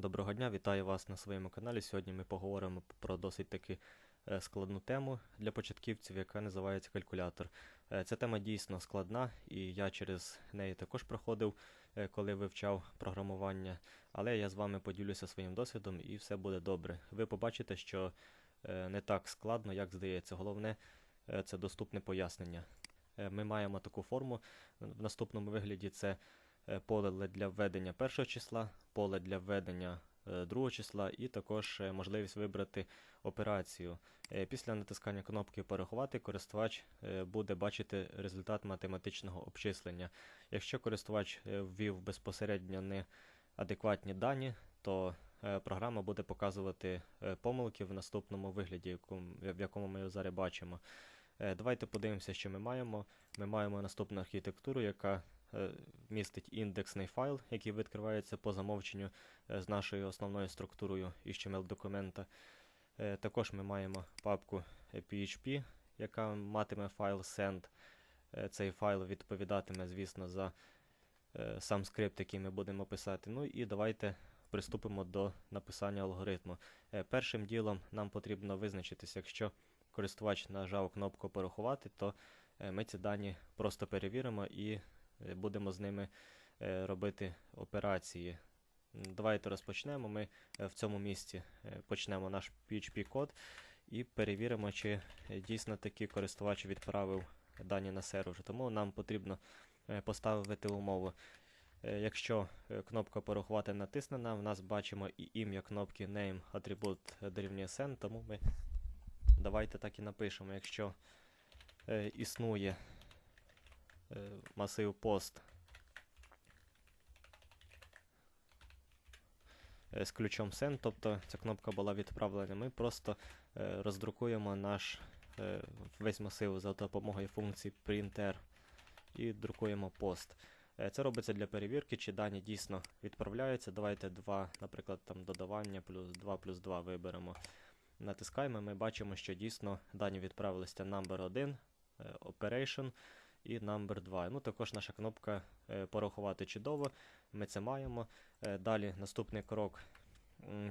Доброго дня, вітаю вас на своєму каналі. Сьогодні ми поговоримо про досить таки е, складну тему для початківців, яка називається калькулятор. Е, Ця тема дійсно складна, і я через неї також проходив, е, коли вивчав програмування. Але я з вами поділюся своїм досвідом і все буде добре. Ви побачите, що не так складно, як здається. Головне це доступне пояснення. Ми маємо таку форму. В наступному вигляді це поле для введення першого числа, поле для введення е, другого числа, і також е, можливість вибрати операцію. Е, Після натискання кнопки Порахувати користувач е, буде бачити результат математичного обчислення. Якщо користувач е, ввів безпосередньо неадекватні дані, то е, програма буде показувати е, помилки в наступному вигляді, в якому ми зараз бачимо. Е, Давайте подивимося, що ми маємо. Ми маємо наступну архітектуру, яка е, містить індексний файл, який відкривається по замовченню е, з нашою основною структурою HTML документа. Е, Також ми маємо папку е, PHP, яка матиме файл send. Е, Цей файл відповідатиме, звісно, за е, сам скрипт, який ми будемо писати. Ну і давайте приступимо до написання алгоритму. Е, Першим ділом нам потрібно визначитися, якщо користувач нажав кнопку порахувати, то е, ми ці дані просто перевіримо і е, будемо з ними е, робити операції. Давайте розпочнемо. Ми е, в цьому місці е, почнемо наш PHP-код і перевіримо, чи е, дійсно таки користувач відправив дані на сервер. Тому нам потрібно е, поставити умову. Е, Якщо е, кнопка порахувати натиснена, в нас бачимо і ім'я кнопки name атрибут е, дорівнює send, тому ми давайте так і напишемо. Якщо е, існує е, масив пост е, з ключом send, тобто ця кнопка була відправлена, ми просто е, роздрукуємо наш е, весь масив за допомогою функції printer і друкуємо пост. Е, Це робиться для перевірки, чи дані дійсно відправляються. Давайте 2, наприклад, там додавання плюс 2 плюс 2 виберемо. Натискаємо, ми бачимо, що дійсно дані відправилися number 1, е, operation і number 2. Ну, також наша кнопка е, порахувати чудово. Ми це маємо. Е, Далі наступний крок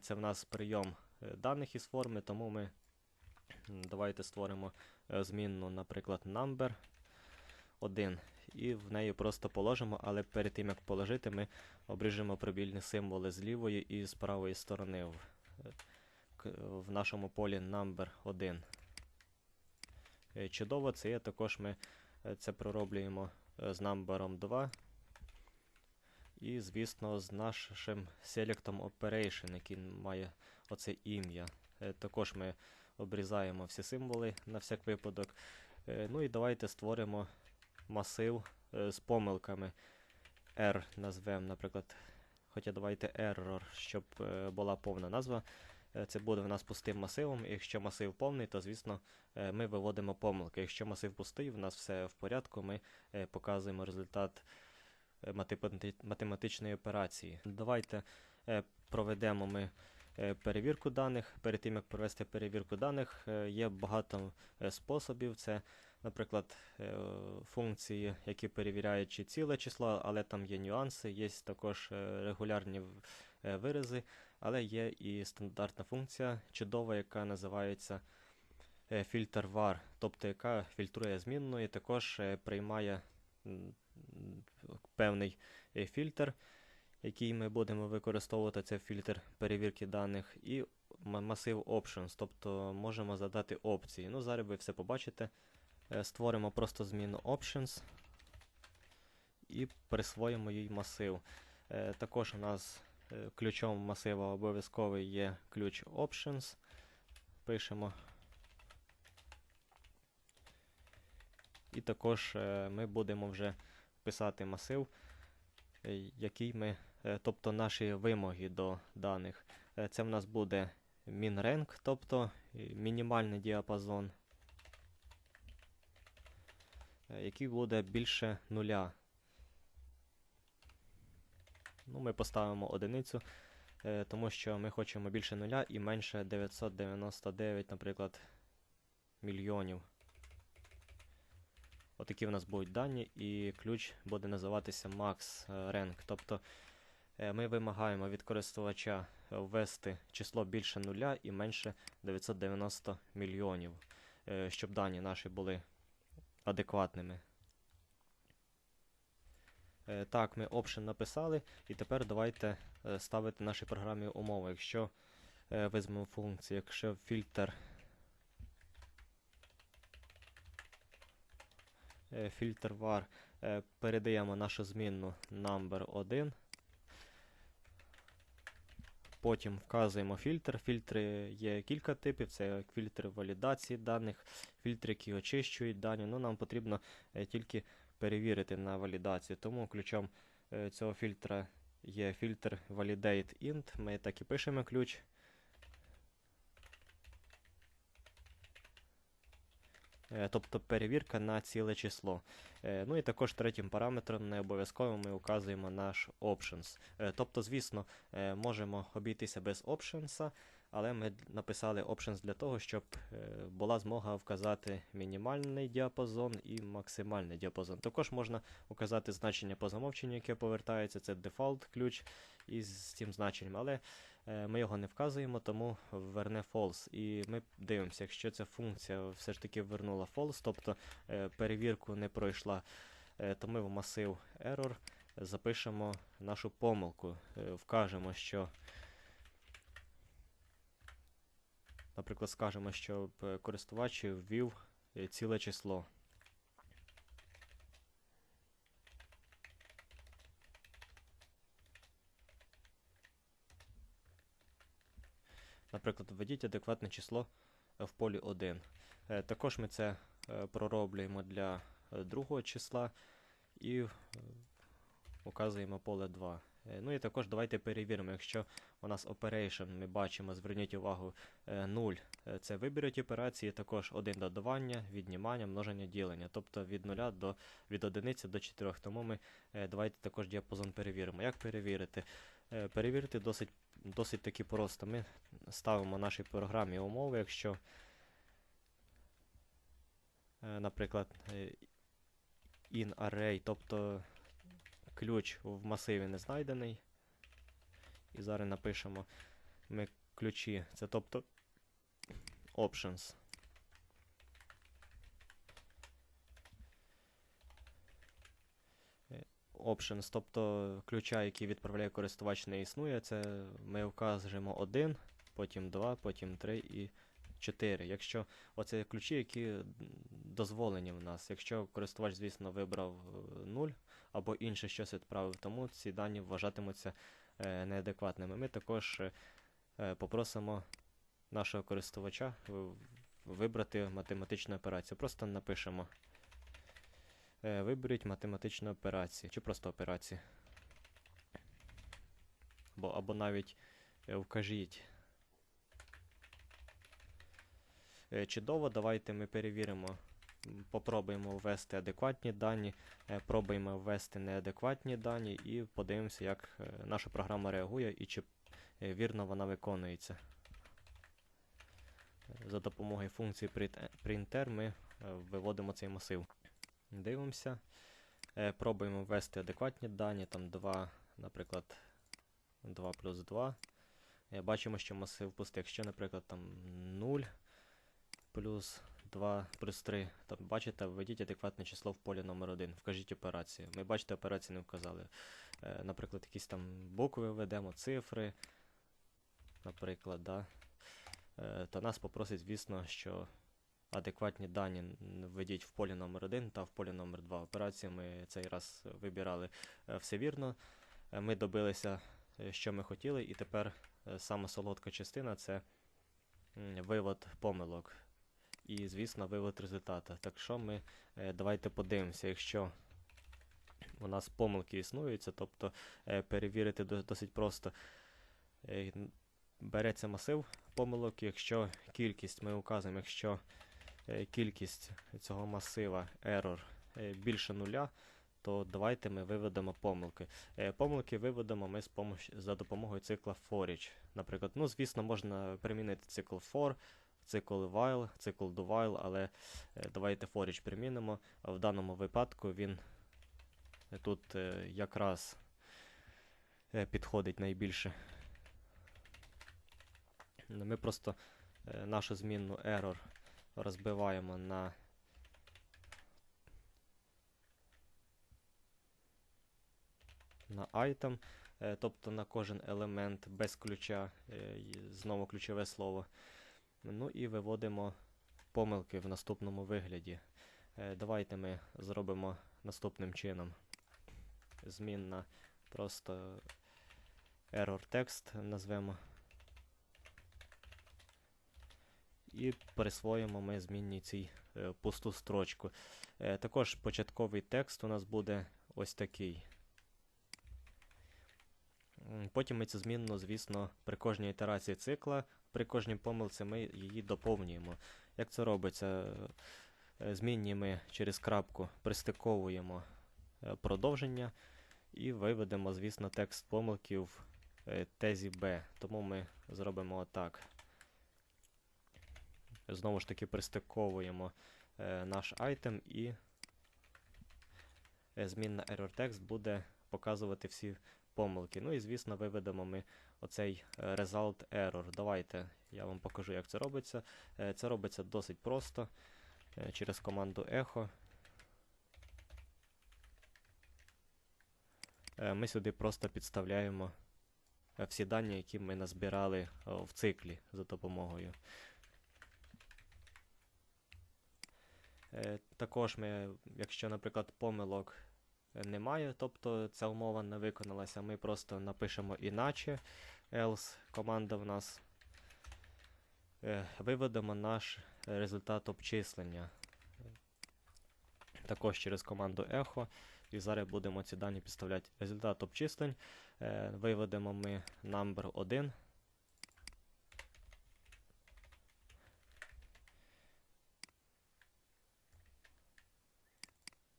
це в нас прийом е, даних із форми, тому ми давайте створимо змінну, наприклад, number 1 і в неї просто положимо, але перед тим як положити, ми обріжемо пробільні символи з лівої і з правої сторони в, в нашому полі number 1. Е, Чудово, це є також ми це пророблюємо е, з numberом 2. І, звісно, з нашим Selectom Operation, який має оце ім'я. Е, Також ми обрізаємо всі символи на всяк випадок. Е, Ну і давайте створимо масив е, з помилками. R назвемо, наприклад. Хоча давайте error, щоб е, була повна назва. Е, Це буде в нас пустим масивом. Якщо масив повний, то звісно е, ми виводимо помилки. Якщо масив пустий, в нас все в порядку, ми е, показуємо результат математичної операції. Давайте проведемо ми перевірку даних. Перед тим як провести перевірку даних, є багато способів. Це, наприклад, функції, які перевіряють чи ціле число, але там є нюанси, є також регулярні вирази, але є і стандартна функція чудова, яка називається е, фільтр var, тобто яка фільтрує змінну і також е, приймає певний е, фільтр, який ми будемо використовувати. Це фільтр перевірки даних, і масив options, тобто можемо задати опції. Ну, зараз ви все побачите. Створимо просто зміну options і присвоїмо їй масив. Також у нас ключом масива обов'язковий є ключ options. Пишемо. І також е, ми будемо вже писати масив, е, який ми, е, тобто наші вимоги до даних. Е, Це в нас буде min-rank, тобто е, мінімальний діапазон, е, який буде більше нуля. Ну, ми поставимо одиницю, е, тому що ми хочемо більше нуля і менше 999, наприклад, мільйонів. Отакі в нас будуть дані, і ключ буде називатися max rank. Тобто Е, Ми вимагаємо від користувача ввести число більше нуля і менше 990 мільйонів, е, щоб дані наші були адекватними. Е, Так, ми option написали, і тепер давайте е, ставити нашій програмі умови. Якщо е, візьмемо функцію, якщо фільтр фільтр var передаємо нашу змінну number 1. Потім вказуємо фільтр. Фільтри є кілька типів: це фільтри валідації даних, фільтри, які очищують дані. Ну, нам потрібно тільки перевірити на валідацію. Тому ключом е, цього фільтра є фільтр validate int. Ми так і пишемо ключ. Е, Тобто перевірка на ціле число. Е, Ну і також третім параметром не обов'язково ми указуємо наш options. Тобто, звісно, можемо обійтися без options, але ми написали options для того, щоб е, була змога вказати мінімальний діапазон і максимальний діапазон. Також можна указати значення по замовченню, яке повертається, це default ключ із цим значенням, але е, ми його не вказуємо, тому верне false. І ми дивимося, якщо ця функція все ж таки вернула false, тобто е, перевірку не пройшла, то ми в масив error запишемо нашу помилку, вкажемо, що Наприклад, скажемо, що е, користувач ввів е, ціле число. Наприклад, введіть адекватне число е, в полі 1. Е, Також ми це пророблюємо для другого числа і указуємо поле 2. Е, Ну і також давайте перевіримо, якщо у нас operation, ми бачимо, зверніть увагу, е, 0 е, це виберуть операції, також 1 додавання, віднімання, множення, ділення, тобто від 0 до від 1 до 4. Тому ми е, давайте також діапазон перевіримо. Як перевірити? Е, Перевірити досить, досить таки просто. Ми ставимо нашій програмі умови, якщо, е, наприклад, е, in array, тобто ключ в масиві не знайдений. І зараз напишемо ми ключі, це тобто options. Е, Options, тобто ключа, який відправляє користувач, не існує. Це ми вказуємо 1, потім 2, потім 3 і 4. Якщо оце ключі, які дозволені в нас. Якщо користувач, звісно, вибрав 0 або інше щось відправив, тому ці дані вважатимуться е, неадекватними. Ми також е, е, попросимо нашого користувача вибрати математичну операцію. Просто напишемо. Виберіть математичну операцію, чи просто операцію. Або, або навіть вкажіть. Чудово, давайте ми перевіримо. Попробуємо ввести адекватні дані, е, пробуємо ввести неадекватні дані і подивимося, як е, наша програма реагує і чи е, вірно вона виконується. За допомогою функції print- printer ми виводимо цей масив. Дивимося. Пробуємо ввести адекватні дані, там 2, наприклад, 2 плюс 2. Е, Бачимо, що масив пустий. Якщо, наприклад, там 0 плюс 2 плюс 3, то бачите, введіть адекватне число в полі номер 1 Вкажіть операцію. Ми бачите, операції не вказали. Е, Наприклад, якісь там букви введемо, цифри, наприклад, да. Е, то нас попросить, звісно, що адекватні дані введіть в полі номер 1 та в полі номер 2 Операції ми цей раз вибирали е, все вірно. Ми добилися, що ми хотіли, і тепер е, сама солодка частина це вивод помилок. І, звісно, вивод результата. Так що ми е, давайте подивимося, якщо у нас помилки існуються, тобто е, перевірити досить просто. Е, Береться масив помилок, якщо кількість, ми указуємо, якщо кількість цього масива error більше нуля, то давайте ми виведемо помилки. Помилки виведемо ми з помощ- за допомогою цикла for each. Наприклад, ну, звісно, можна примінити цикл for, цикл while, цикл do while, але е, давайте for примінимо. В даному випадку він е, тут е, якраз підходить найбільше. Ми просто нашу змінну error розбиваємо на на item, тобто на кожен елемент без ключа, знову ключове слово. Ну і виводимо помилки в наступному вигляді. Е, Давайте ми зробимо наступним чином. Змінна просто error text назвемо. І присвоїмо ми змінній цій е, пусту строчку. Е, також початковий текст у нас буде ось такий. Потім ми цю змінну, звісно, при кожній ітерації цикла, при кожній помилці ми її доповнюємо. Як це робиться? Е, Змінні ми через крапку пристиковуємо е, продовження і виведемо, звісно, текст помилки в е, тезі B. Тому ми зробимо отак. Знову ж таки пристиковуємо наш айтем і змінна error text буде показувати всі помилки. Ну і звісно, виведемо ми оцей е, result error. Давайте я вам покажу, як це робиться. Е, Це робиться досить просто е, через команду echo. Ми сюди просто підставляємо всі дані, які ми назбирали в циклі за допомогою. Також ми, якщо, наприклад, помилок немає, тобто ця умова не виконалася, ми просто напишемо іначе, else команда в нас е, виведемо наш результат обчислення. Також через команду echo. І зараз будемо ці дані підставляти. Результат обчислень. Е, Виведемо ми number 1.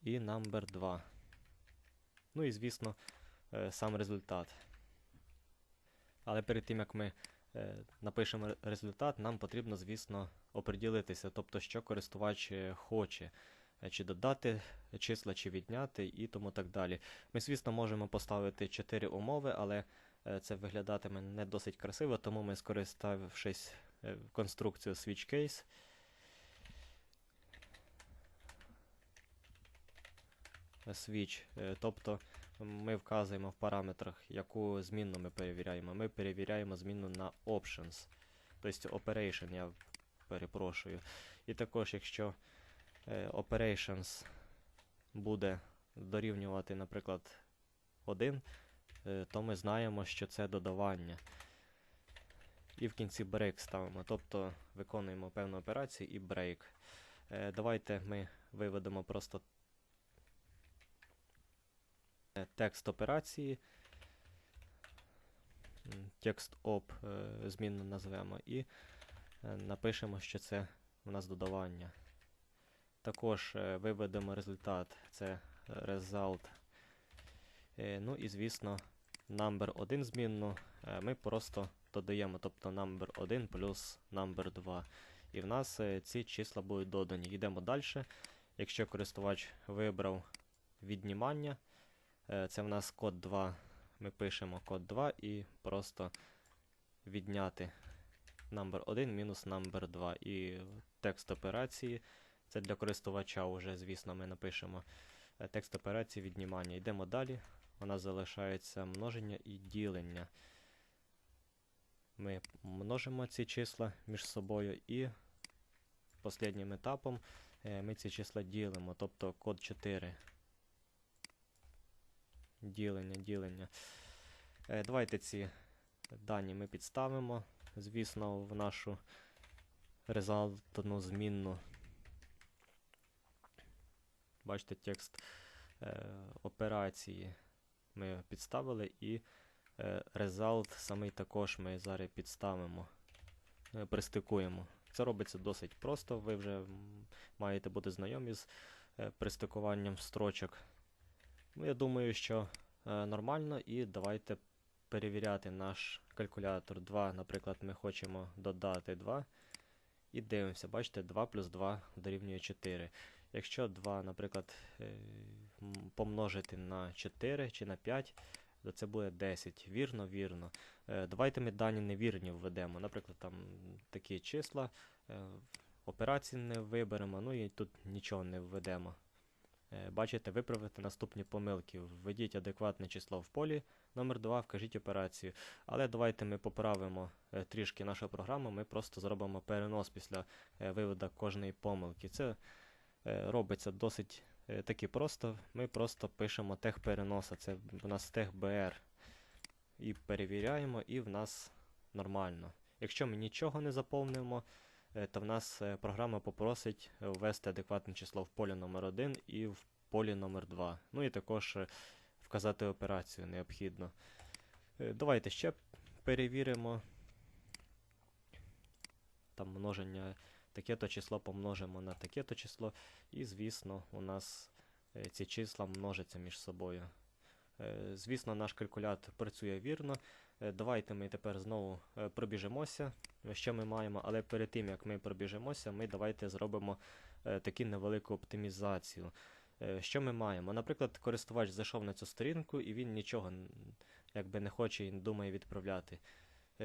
І number 2. Ну і, звісно, е, сам результат. Але перед тим, як ми е, напишемо результат, нам потрібно, звісно, оприділитися, тобто, що користувач е, хоче, чи додати числа, чи відняти і тому так далі. Ми, звісно, можемо поставити 4 умови, але це виглядатиме не досить красиво, тому ми, скориставшись конструкцією switch case, switch, е, тобто ми вказуємо в параметрах, яку змінну ми перевіряємо. Ми перевіряємо змінну на options, тобто operation, я перепрошую. І також, якщо е, operations буде дорівнювати, наприклад, 1, е, то ми знаємо, що це додавання. І в кінці break ставимо, тобто виконуємо певну операцію і break. Давайте ми виведемо просто текст операції. Текст op е, змінно назвемо і е, напишемо, що це у нас додавання. Також е, виведемо результат, це result. Е, Ну і звісно, number 1 змінну е, ми просто додаємо, тобто number 1 плюс number 2. І в нас е, ці числа будуть додані. Йдемо далі. Якщо користувач вибрав віднімання, е, це в нас код 2. Ми пишемо код 2 і просто відняти number 1 мінус number 2. І текст операції. Це для користувача вже, звісно, ми напишемо е, текст операції віднімання. Йдемо далі. У нас залишається множення і ділення. Ми множимо ці числа між собою і останнім етапом е, ми ці числа ділимо, тобто код 4. Ділення, ділення. Е, Давайте ці дані ми підставимо, звісно, в нашу результатну змінну. Бачите, текст е, операції ми підставили і е, result самий також ми зараз підставимо, е, пристикуємо. Це робиться досить просто, ви вже маєте бути знайомі з е, пристикуванням строчок. Ну, я думаю, що е, нормально, і давайте перевіряти наш калькулятор 2. Наприклад, ми хочемо додати 2. І дивимося, бачите, 2 плюс 2 дорівнює 4. Якщо 2, наприклад, е, помножити на 4 чи на 5, то це буде 10. Вірно, вірно. Е, Давайте ми дані невірні введемо. Наприклад, там такі числа, е, операції не виберемо, ну і тут нічого не введемо. Е, Бачите, виправити наступні помилки. Введіть адекватне число в полі. Номер 2 вкажіть операцію. Але давайте ми поправимо е, трішки нашу програму. Ми просто зробимо перенос після е, виводу кожної помилки. Це робиться досить таки просто. Ми просто пишемо тег переноса. Це в нас тег BR. І перевіряємо, і в нас нормально. Якщо ми нічого не заповнимо, то в нас е, програма попросить е, ввести адекватне число в полі номер 1 і в полі номер 2. Ну і також е, вказати операцію необхідно. Е, Давайте ще перевіримо. Там множення таке-то число помножимо на таке-то число. І, звісно, у нас е, ці числа множаться між собою. Е, Звісно, наш калькулятор працює вірно. Е, Давайте ми тепер знову е, пробіжимося, що ми маємо, але перед тим як ми пробіжимося, ми давайте зробимо таку невелику оптимізацію. Що ми маємо? Наприклад, користувач зайшов на цю сторінку і він нічого якби не хоче і не думає відправляти.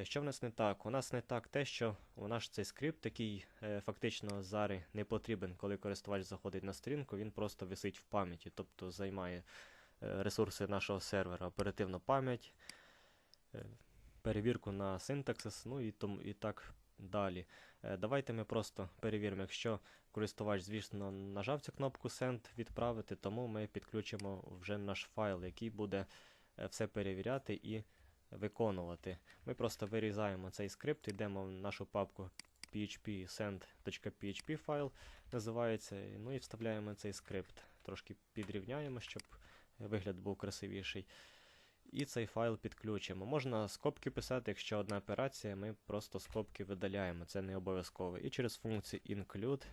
Що в нас не так? У нас не так те, що у нас цей скрипт, який фактично зараз не потрібен, коли користувач заходить на сторінку, він просто висить в пам'яті, тобто займає ресурси нашого сервера, оперативну пам'ять, е, перевірку на синтаксис, ну і, тому, і так далі. Е, Давайте ми просто перевіримо, якщо користувач, звісно, нажав цю кнопку Send відправити, тому ми підключимо вже наш файл, який буде е, все перевіряти і виконувати. Ми просто вирізаємо цей скрипт, йдемо в нашу папку php send.php файл називається, ну і вставляємо цей скрипт. Трошки підрівняємо, щоб вигляд був красивіший. І цей файл підключимо. Можна скобки писати, якщо одна операція, ми просто скобки видаляємо, це не обов'язково. І через функцію include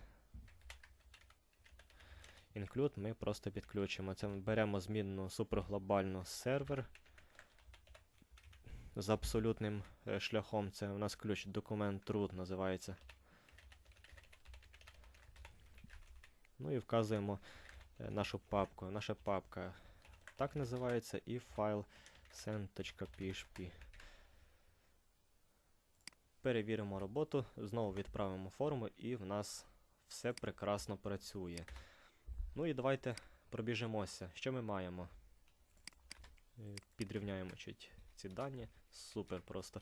include ми просто підключимо. Це ми беремо змінну суперглобальну сервер з абсолютним е, шляхом. Це у нас ключ документ root називається. Ну і вказуємо е, нашу папку. Наша папка так називається і файл send.php. Перевіримо роботу, знову відправимо форму і в нас все прекрасно працює. Ну і давайте пробіжимося. Що ми маємо? Е, Підрівняємо чуть ці дані. Супер просто.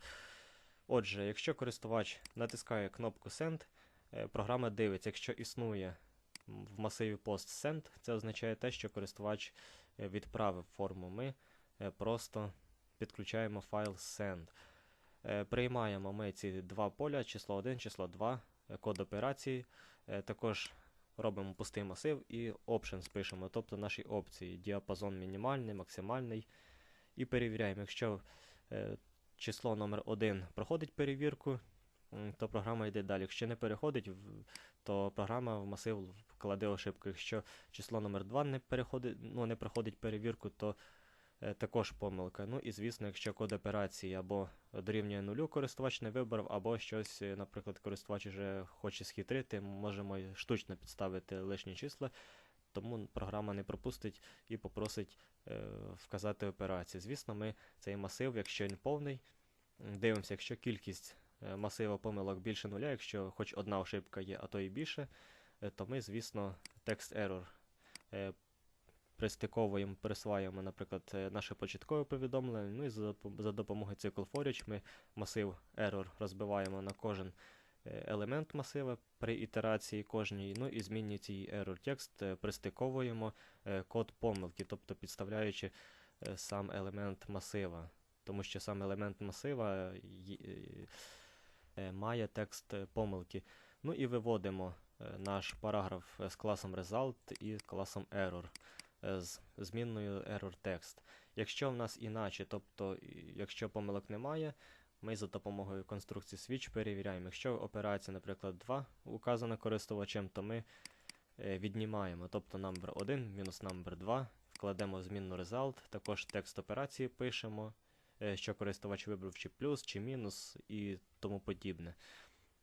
Отже, якщо користувач натискає кнопку Send, е, програма дивиться, якщо існує в масиві post send, це означає те, що користувач відправив форму. Ми е, просто підключаємо файл send. Е, Приймаємо ми ці два поля, число 1, число 2, е, код операції. Е, Також робимо пустий масив і options пишемо, тобто наші опції. Діапазон мінімальний, максимальний. І перевіряємо, якщо е, число номер 1 проходить перевірку, то програма йде далі. Якщо не переходить, то програма в масив вкладе ошибку. Якщо число номер 2 не, переходить, ну, не проходить перевірку, то е, також помилка. Ну і звісно, якщо код операції або дорівнює нулю, користувач не вибрав, або щось, е, наприклад, користувач вже хоче схитрити, можемо штучно підставити лишні числа, тому програма не пропустить і попросить е, вказати операції. Звісно, ми цей масив, якщо він повний, дивимося, якщо кількість е, масива помилок більше нуля, якщо хоч одна ошибка є, а то і більше, то ми, звісно, text error е, пристиковуємо, присваємо, наприклад, е, наше початкове повідомлення. Ну і за, допомогою цикл for each ми масив error розбиваємо на кожен е, елемент масива при ітерації кожній. Ну і змінює цей error текст, е, пристиковуємо е, код помилки, тобто підставляючи е, сам елемент масива. Тому що сам елемент масива е, е, має текст е, помилки. Ну і виводимо е, наш параграф е, з класом result і класом error е, з змінною error text. Якщо в нас іначе, тобто якщо помилок немає, ми за допомогою конструкції switch перевіряємо. Якщо операція, наприклад, 2 указана користувачем, то ми е, віднімаємо, тобто number 1 мінус number 2, вкладемо в змінну result, також текст операції пишемо, е, що користувач вибрав чи плюс, чи мінус і тому подібне.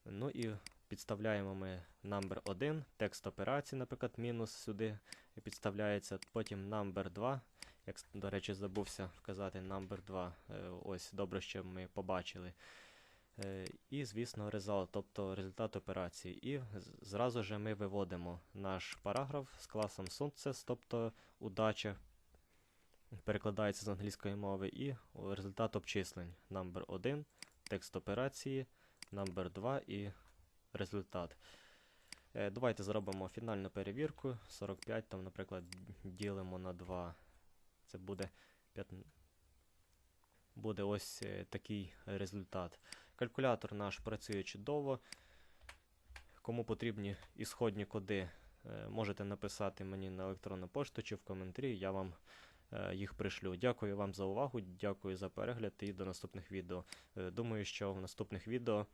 Ну і підставляємо ми number 1, текст операції, наприклад, мінус сюди підставляється, потім number 2, як до речі, забувся вказати number 2. Е, ось добре, що ми побачили. Е, І, звісно, result, тобто результат операції. І зразу же ми виводимо наш параграф з класом success, тобто удача перекладається з англійської мови, і результат обчислень. Number 1, текст операції, number 2 і результат. Е, Давайте зробимо фінальну перевірку. 45, там, наприклад, ділимо на 2. Це буде 5... буде ось е, такий результат. Калькулятор наш працює чудово. Кому потрібні ісходні коди, е, можете написати мені на електронну пошту чи в коментарі, я вам їх пришлю. Дякую вам за увагу, дякую за перегляд і до наступних відео. Думаю, що в наступних відео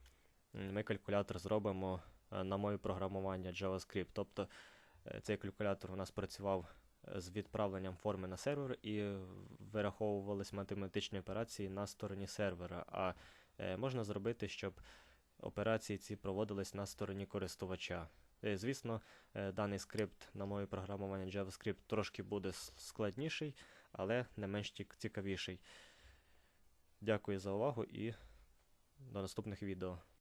ми калькулятор зробимо е, на мові програмування JavaScript. Тобто е, цей калькулятор у нас працював е, з відправленням форми на сервер і вираховувались математичні операції на стороні сервера. А можна зробити, щоб операції ці проводились на стороні користувача. Звісно, даний скрипт на мові програмування JavaScript трошки буде складніший, але не менш цікавіший. Дякую за увагу і до наступних відео.